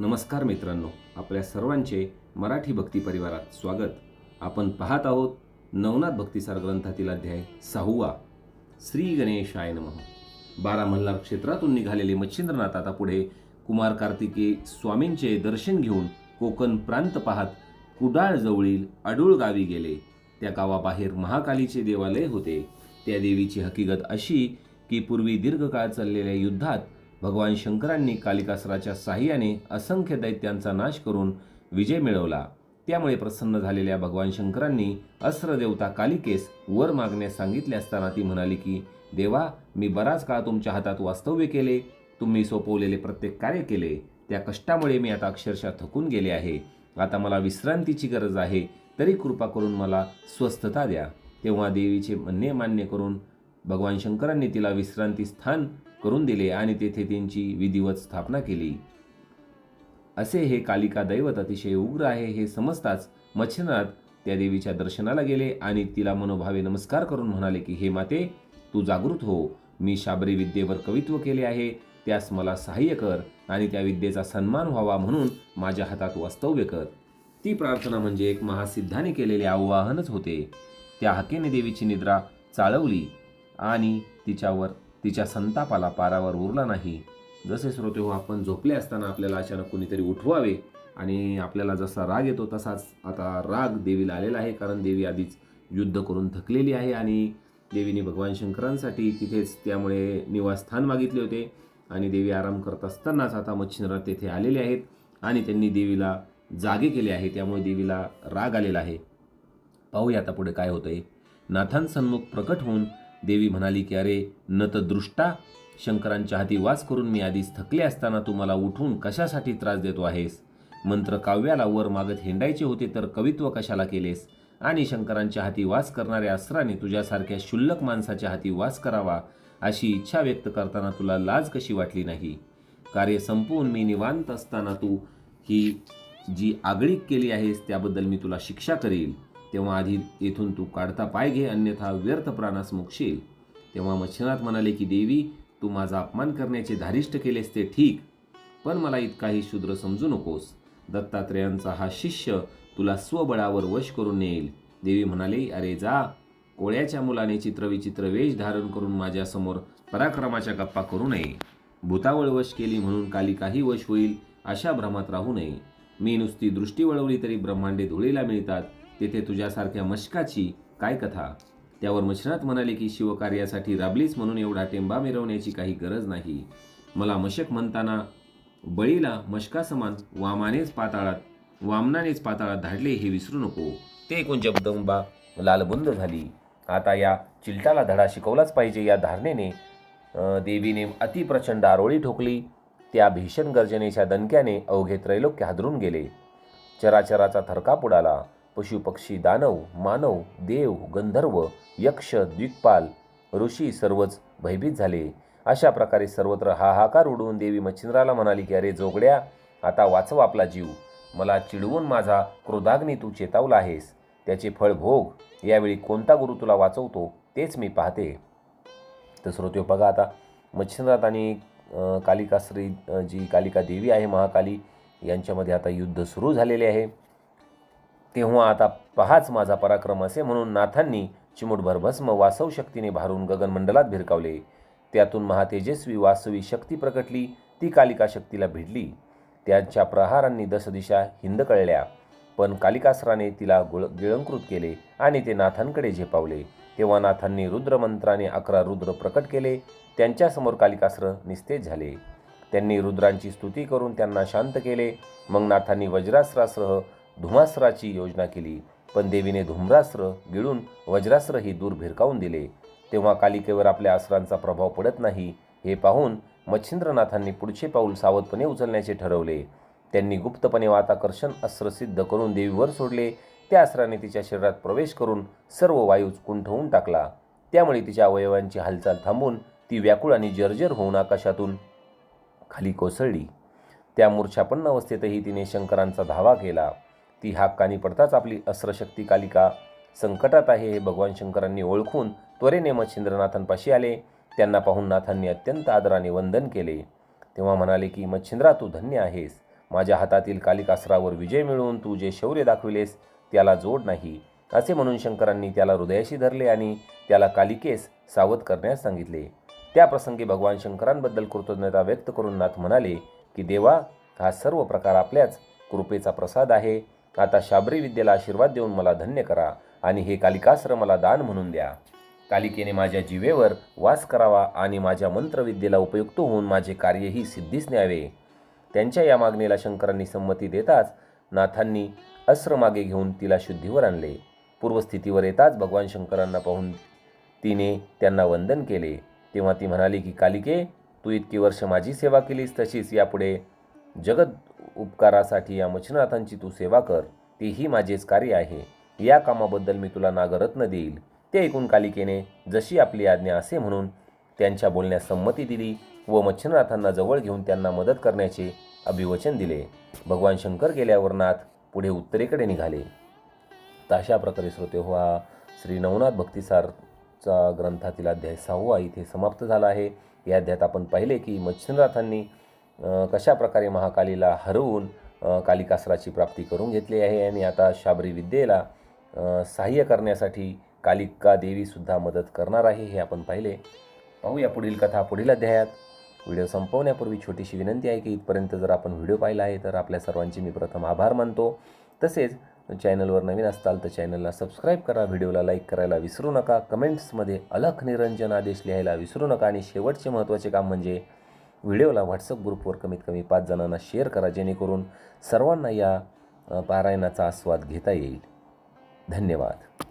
नमस्कार मित्रांनो आपल्या सर्वांचे मराठी भक्ती परिवारात स्वागत. आपण पाहत आहोत नवनाथ भक्तिसार ग्रंथातील अध्याय सहावा. श्री गणेशाय नमः. बारा मल्हार क्षेत्रातून निघालेले मच्छिंद्रनाथ आता पुढे कुमार कार्तिके स्वामींचे दर्शन घेऊन कोकण प्रांत पाहत कुडाळजवळील अडूळ गावी गेले. त्या गावाबाहेर महाकालीचे देवालय होते. त्या देवीची हकीकत अशी की पूर्वी दीर्घकाळ चाललेल्या युद्धात भगवान शंकरांनी कालिकासराच्या साह्याने असंख्य दैत्यांचा नाश करून विजय मिळवला. त्यामुळे प्रसन्न झालेल्या भगवान शंकरांनी अस्त्रदेवता कालिकेस वर मागण्यास सांगितले असताना ती म्हणाली की देवा मी बराच काळ तुमच्या हातात वास्तव्य केले तुम्ही सोपवलेले प्रत्येक कार्य केले त्या कष्टामुळे मी आता अक्षरशः थकून गेले आहे. आता मला विश्रांतीची गरज आहे तरी कृपा करून मला स्वस्थता द्या. तेव्हा देवीचे म्हणणे मान्य करून भगवान शंकरांनी तिला विश्रांती स्थान करून दिले आणि तेथे त्यांची विधिवत स्थापना केली. असे हे कालिका दैवत अतिशय उग्र आहे हे समजताच मच्छिंद्रनाथ त्या देवीच्या दर्शनाला गेले आणि तिला मनोभावे नमस्कार करून म्हणाले की हे माते तू जागृत हो. मी शाबरी विद्येवर कवित्व केले आहे. त्यास मला सहाय्य कर आणि त्या विद्येचा सन्मान व्हावा म्हणून माझ्या हातात वास्तव्य कर. ती प्रार्थना म्हणजे एक महासिद्धाने केलेले आवाहनच होते. त्या हाकेने देवीची निद्रा चाळवली आणि तिच्यावर तिच्या संतापाला पारावर उरला नाही. जसे श्रोते हो आपण झोपले असताना आपल्याला अचानक कोणीतरी उठवावे आणि आपल्याला जसा राग येतो तसाच आता राग देवीला आलेला आहे कारण देवी आधीच युद्ध करून थकलेली आहे आणि देवीने भगवान शंकरांसाठी तिथेच त्यामुळे निवासस्थान मागितले होते आणि देवी आराम करत असतानाच आता मच्छिंद्रनाथ तेथे आलेले आहेत आणि त्यांनी देवीला जागे केले आहे त्यामुळे देवीला राग आलेला आहे. पाहूया आता पुढे काय होतंय. नाथांसन्मुख प्रकट होऊन देवी म्हणाली की अरे न तर दृष्टा शंकरांच्या हाती वास करून मी आधीच थकले असताना तू मला उठून कशासाठी त्रास देतो आहेस? मंत्र काव्याला वर मागत हिंडायचे होते तर कवित्व कशाला केलेस? आणि शंकरांच्या हाती वास करणाऱ्या अस्त्राने तुझ्यासारख्या क्षुल्लक माणसाच्या हाती वास करावा अशी इच्छा व्यक्त करताना तुला लाज कशी वाटली नाही? कार्य संपवून मी निवांत असताना तू ही जी आगळीक केली आहेस त्याबद्दल मी तुला शिक्षा करील तेव्हा आधी येथून तू काढता पाय घे अन्यथा व्यर्थ प्राणास मुकशील तेव्हा मच्छिनाथ म्हणाले की देवी तू माझा अपमान करण्याचे धारिष्ट केलेस ते ठीक पण मला इतकाही शूद्र समजू नकोस. दत्तात्रेयांचा हा शिष्य तुला स्वबळावर वश करून नेईल. देवी म्हणाले अरे जा कोळ्याच्या मुलाने चित्रविचित्र वेश धारण करून माझ्यासमोर पराक्रमाच्या गप्पा करू नये. भूतावळ वश केली म्हणून काली काही वश होईल अशा भ्रमात राहू नये. मी नुसती दृष्टी वळवली तरी ब्रह्मांडे धुळीला मिळतात तेथे तुझ्यासारख्या मशकाची काय कथा? त्यावर मच्छनाथ म्हणाले की शिवकार्यासाठी राबलीच म्हणून एवढा टेंबा मिरवण्याची काही गरज नाही. मला मशक म्हणताना बळीला मशकासमान वामानेच पाताळात वामनानेच पाताळात धाडले हे विसरू नको. ते ऐकून जगदंबा लालबुंद झाली. आता या चिलटाला धडा शिकवलाच पाहिजे या धारणेने. देवीने अतिप्रचंड आरोळी ठोकली. त्या भीषण गर्जनेच्या दणक्याने अवघे त्रैलोक्य हादरून गेले. चराचराचा थरकाप उडाला. पशुपक्षी दानव मानव देव गंधर्व यक्ष द्विकपाल ऋषी सर्वच भयभीत झाले. अशा प्रकारे सर्वत्र हाहाकार उडवून देवी मच्छिंद्राला म्हणाली की अरे जोगड्या आता वाचव आपला जीव. मला चिडवून माझा क्रोधाग्नी तू चेतावला आहेस. त्याचे फळ भोग. यावेळी कोणता गुरु तुला वाचवतो तेच मी पाहते. तर श्रोते बघा आता मच्छिंद्रात आणि कालिकाश्री जी कालिका देवी आहे महाकाली यांच्यामध्ये आता युद्ध सुरू झालेले आहे. तेव्हा आता पहाच माझा पराक्रम असे म्हणून नाथांनी चिमुटभर भस्म वासव शक्तीने भारून गगनमंडलात भिरकावले. त्यातून महातेजस्वी वासवी शक्ती प्रकटली ती कालिका शक्तीला भिडली. त्यांच्या प्रहारांनी दशदिशा हिंद कळल्या पण कालिकासराने तिला गुळ गिळंकृत केले आणि ते नाथांकडे झेपावले. तेव्हा नाथांनी रुद्रमंत्राने अकरा रुद्र प्रकट केले. त्यांच्यासमोर कालिकास्त्र निस्तेज झाले. त्यांनी रुद्रांची स्तुती करून त्यांना शांत केले. मग नाथांनी वज्रास्त्रासह धुमास्त्राची योजना केली. पण देवीने धुम्रास्त्र गिळून वज्रास्त्रही दूर भिरकावून दिले. तेव्हा कालिकेवर आपल्या अस्त्रांचा प्रभाव पडत नाही हे पाहून मच्छिंद्रनाथांनी पुढचे पाऊल सावधपणे उचलण्याचे ठरवले. त्यांनी गुप्तपणे वाताकर्षण अस्त्र सिद्ध करून देवीवर सोडले. त्या अस्त्राने तिच्या शरीरात प्रवेश करून सर्व वायूच कुंठवून टाकला. त्यामुळे तिच्या अवयवांची हालचाल थांबून ती व्याकुळ आणि जर्जर होऊन आकाशातून खाली कोसळली. त्या मूर्छापन्न अवस्थेतही तिने शंकरांचा धावा केला. ती हाक कानी पडताच आपली अस्त्रशक्ती कालिका संकटात आहे हे भगवान शंकरांनी ओळखून त्वरेने मच्छिंद्रनाथांपाशी आले. त्यांना पाहून नाथांनी अत्यंत आदराने वंदन केले. तेव्हा म्हणाले की मच्छिंद्रा तू धन्य आहेस. माझ्या हातातील कालिकास्त्रावर विजय मिळवून तू जे शौर्य दाखविलेस त्याला जोड नाही. असे म्हणून शंकरांनी त्याला हृदयाशी धरले आणि त्याला कालिकेस सावध करण्यास सांगितले. त्या प्रसंगी भगवान शंकरांबद्दल कृतज्ञता व्यक्त करून नाथ म्हणाले की देवा हा सर्व प्रकार आपल्याच कृपेचा प्रसाद आहे. आता शाबरी विद्येला आशीर्वाद देऊन मला धन्य करा आणि हे कालिकास्त्र मला दान म्हणून द्या. कालिकेने माझ्या जीवेवर वास करावा आणि माझ्या मंत्रविद्येला उपयुक्त होऊन माझे कार्यही सिद्धीस न्यावे. त्यांच्या या मागणीला शंकरांनी संमती देताच नाथांनी अस्त्र मागे घेऊन तिला शुद्धीवर आणले. पूर्वस्थितीवर येताच भगवान शंकरांना पाहून तिने त्यांना वंदन केले. तेव्हा ती म्हणाली की कालिके तू इतकी वर्ष माझी सेवा केलीस तशीच यापुढे जगद उपकारासाठी या मच्छिनाथांची तू सेवा कर तेही माझेच कार्य आहे. या कामाबद्दल मी तुला नागरत्न देईल. ते ऐकून कालिकेने जशी आपली आज्ञा असे म्हणून त्यांच्या बोलण्यास संमती दिली व मच्छिनाथांना जवळ घेऊन त्यांना मदत करण्याचे अभिवचन दिले. भगवान शंकर गेल्यावर नाथ पुढे उत्तरेकडे निघाले. तशा अशा प्रकारे श्रोते हो हा श्री नवनाथ भक्तिसारचा ग्रंथातील अध्याय सहावा इथे समाप्त झाला आहे. या अध्यायात आपण पाहिले की मच्छिनाथांनी कशा प्रकारे महाकालीला हरवून कालिकासराची प्राप्ती करून घेतली आहे आणि आता शाबरी विद्येला सहाय्य करण्यासाठी कालिका देवीसुद्धा मदत करणार आहे हे आपण पाहिले. पाहूया पुढील कथा पुढील अध्यायात. व्हिडिओ संपवण्यापूर्वी छोटीशी विनंती आहे की इथपर्यंत जर आपण व्हिडिओ पाहिला आहे तर आपल्या सर्वांचे मी प्रथम आभार मानतो. तसेच चॅनलवर नवीन असताल तर चॅनलला सबस्क्राईब करा व्हिडिओला लाईक करायला विसरू नका कमेंट्समध्ये अलख निरंजन आदेश लिहायला विसरू नका आणि शेवटचे महत्त्वाचे काम म्हणजे व्हिडिओला व्हॉट्सअप ग्रुपवर कमीत कमी पाच जणांना शेअर करा जेणेकरून सर्वांना या पारायणाचा आस्वाद घेता येईल. धन्यवाद.